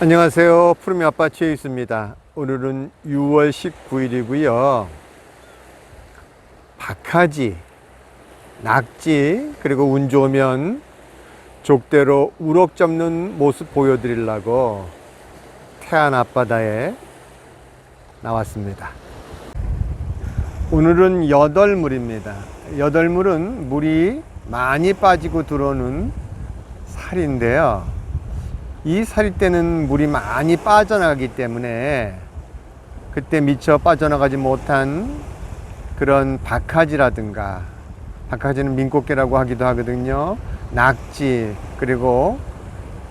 안녕하세요. 푸르미 아빠 최이수입니다. 오늘은 6월 19일이고요. 박하지, 낙지, 그리고 운 좋으면 족대로 우럭 잡는 모습 보여드리려고 태안 앞바다에 나왔습니다. 오늘은 여덟물입니다. 여덟물은 물이 많이 빠지고 들어오는 살인데요. 이 살이 때는 물이 많이 빠져나가기 때문에 그때 미처 빠져나가지 못한 그런 박하지라든가 박하지는 민꽃게라고 하기도 하거든요. 낙지 그리고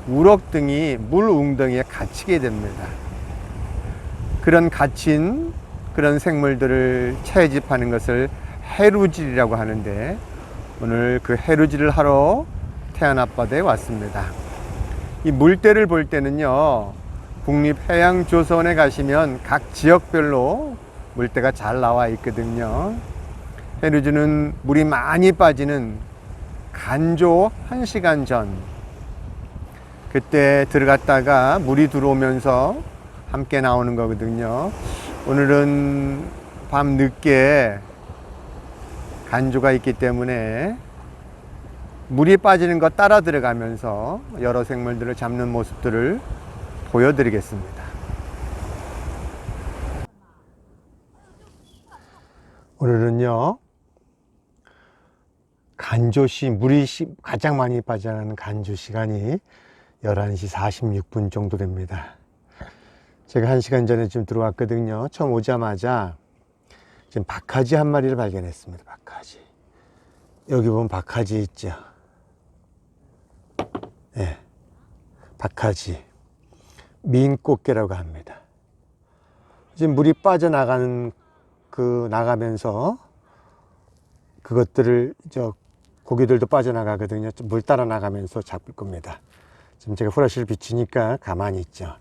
우럭 등이 물 웅덩이에 갇히게 됩니다. 그런 갇힌 그런 생물들을 채집하는 것을 해루질이라고 하는데 오늘 그 해루질을 하러 태안 앞바다에 왔습니다. 이 물때를 볼 때는요, 국립해양조선에 가시면 각 지역별로 물때가 잘 나와 있거든요. 해루지는 물이 많이 빠지는 간조 1시간 전, 그때 들어갔다가 물이 들어오면서 함께 나오는 거거든요. 오늘은 밤 늦게 간조가 있기 때문에 물이 빠지는 것 따라 들어가면서 여러 생물들을 잡는 모습들을 보여드리겠습니다. 오늘은요, 간조시, 물이 시- 가장 많이 빠져나가는 간조 시간이 11시 46분 정도 됩니다. 제가 한 시간 전에 지금 들어왔거든요. 처음 오자마자 지금 박하지 한 마리를 발견했습니다. 박하지. 여기 보면 박하지 있죠. 예. 박하지. 민꽃게라고 합니다. 지금 물이 빠져나가는 그 나가면서 그것들을 저 고기들도 빠져나가거든요. 좀물 따라 나가면서 잡을 겁니다. 지금 제가 후라시를 비치니까 가만히 있죠.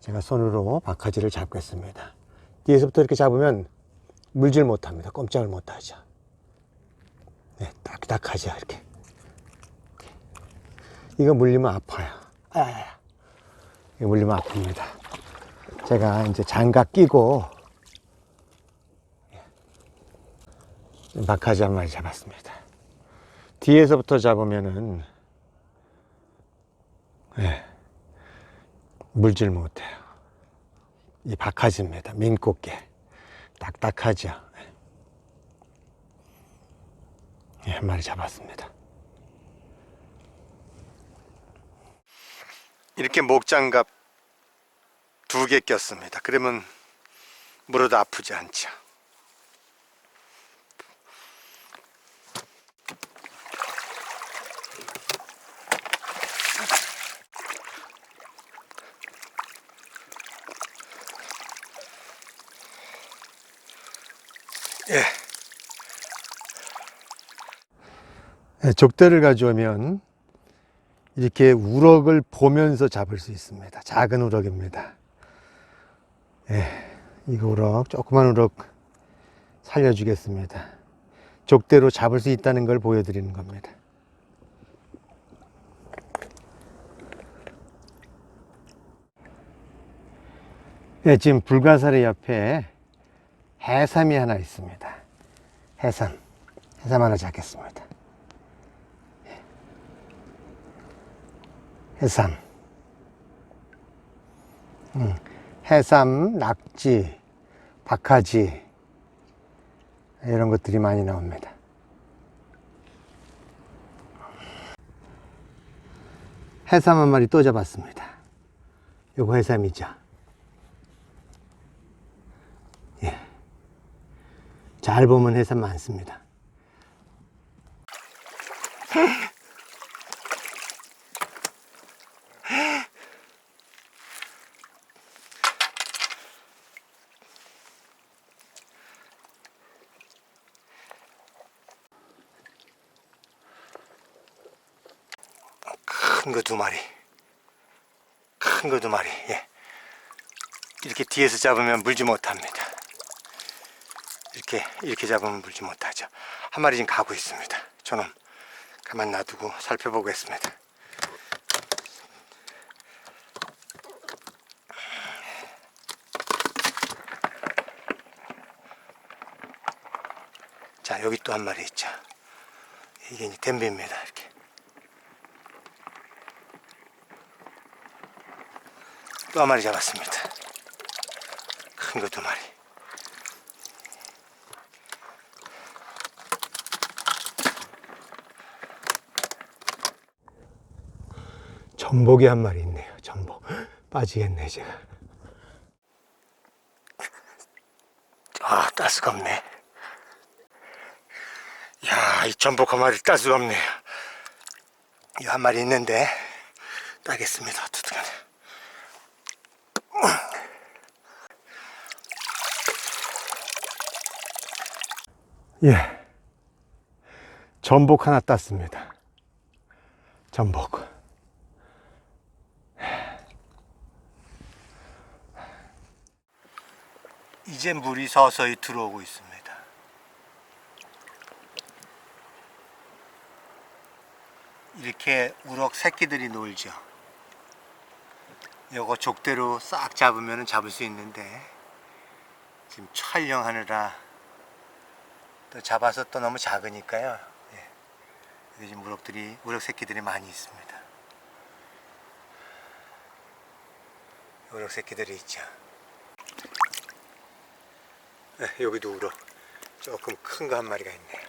제가 손으로 박하지를 잡겠습니다. 뒤에서부터 이렇게 잡으면 물질 못합니다. 꼼짝을 못하죠. 네, 딱딱하죠. 이렇게. 이거 물리면 아파요. 아, 이거 물리면 아픕니다. 제가 이제 장갑 끼고 박하지 한 마리 잡았습니다. 뒤에서부터 잡으면은 예, 물질 못해요. 이 박하지입니다. 민꽃게. 딱딱하죠. 예, 한 마리 잡았습니다. 이렇게 목장갑 두 개 꼈습니다. 그러면 물어도 아프지 않죠. 예. 예, 족대를 가져오면 이렇게 우럭을 보면서 잡을 수 있습니다. 작은 우럭입니다. 예, 이거 우럭, 조그만 우럭 살려주겠습니다. 족대로 잡을 수 있다는 걸 보여드리는 겁니다. 예, 지금 불가사리 옆에 해삼이 하나 있습니다. 해삼. 해삼 하나 잡겠습니다. 해삼. 음, 해삼, 낙지, 박하지 이런 것들이 많이 나옵니다. 해삼 한 마리 또 잡았습니다. 요거 해삼이죠. 예. 잘 보면 해삼 많습니다. 큰 거 두 마리. 큰 거 두 마리. 예. 이렇게 뒤에서 잡으면 물지 못합니다. 이렇게 이렇게 잡으면 물지 못하죠. 한 마리 지금 가고 있습니다. 저놈 가만 놔두고 살펴보겠습니다. 자 여기 또 한 마리 있죠. 이게 이제 댐비입니다. 이렇게 또 한 마리 잡았습니다. 큰 거 두 마리. 전복이 한 마리 있네요. 전복. 빠지겠네, 제가. 아, 따스가 없네. 야, 이 전복 한 마리 따스가 없네요. 이한 마리 있는데, 따겠습니다. 어떻게 예. 전복 하나 땄습니다. 전복. 이제 물이 서서히 들어오고 있습니다. 이렇게 우럭 새끼들이 놀죠. 요거 족대로 싹 잡으면 잡을 수 있는데 지금 촬영하느라 또 잡아서 또 너무 작으니까요. 예. 여기 지금 우럭들이 우럭 새끼들이 많이 있습니다. 우럭 새끼들이 있죠. 네, 여기도 우럭 조금 큰 거 한 마리가 있네.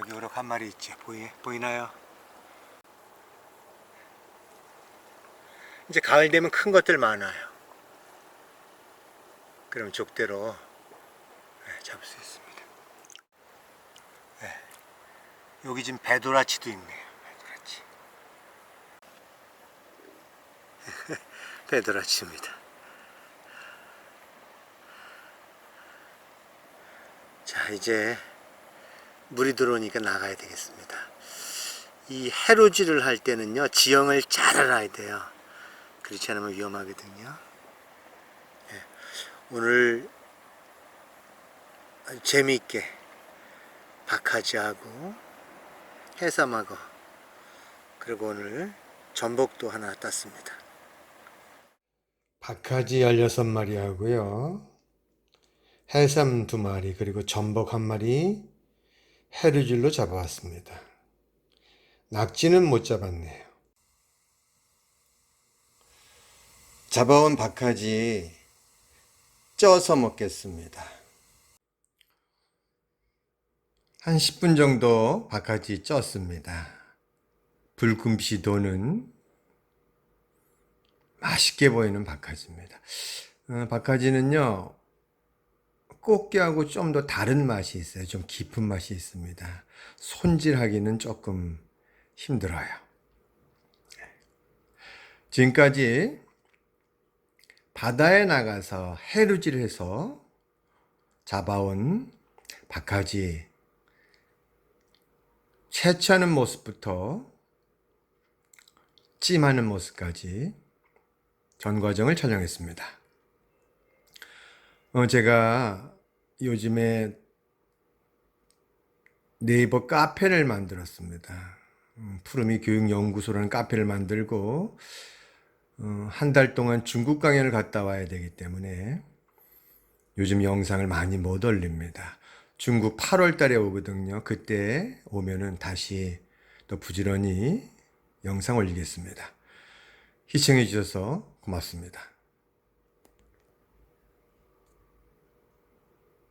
여기 우럭 한 마리 있죠. 보이 보이나요? 이제 가을 되면 큰 것들 많아요. 그럼 족대로 네, 잡을 수 있습니다. 네. 여기 지금 배도라치도 있네요. 배도라치. 배도라치입니다. 자, 이제 물이 들어오니까 나가야 되겠습니다. 이 해로질을 할 때는요, 지형을 잘 알아야 돼요. 그렇지 않으면 위험하거든요. 예, 오늘 재미있게 박하지하고 해삼하고 그리고 오늘 전복도 하나 땄습니다. 박하지 16마리 하고요. 해삼 두 마리 그리고 전복 한 마리 해루질로 잡아왔습니다. 낙지는 못 잡았네요. 잡아온 박하지 쪄서 먹겠습니다. 한 10분 정도 박하지 쪘습니다. 붉은빛이 도는 맛있게 보이는 박하지입니다. 어, 박하지는요, 꽃게하고 좀 더 다른 맛이 있어요. 좀 깊은 맛이 있습니다. 손질하기는 조금 힘들어요. 지금까지 바다에 나가서 해루질해서 잡아온 박하지 채취하는 모습부터 찜하는 모습까지 전 과정을 촬영했습니다. 어, 제가 요즘에 네이버 카페를 만들었습니다. 음, 푸르미 교육연구소라는 카페를 만들고 어, 한달 동안 중국 강연을 갔다 와야 되기 때문에 요즘 영상을 많이 못 올립니다. 중국 8월 달에 오거든요. 그때 오면은 다시 또 부지런히 영상 올리겠습니다. 시청해 주셔서 고맙습니다.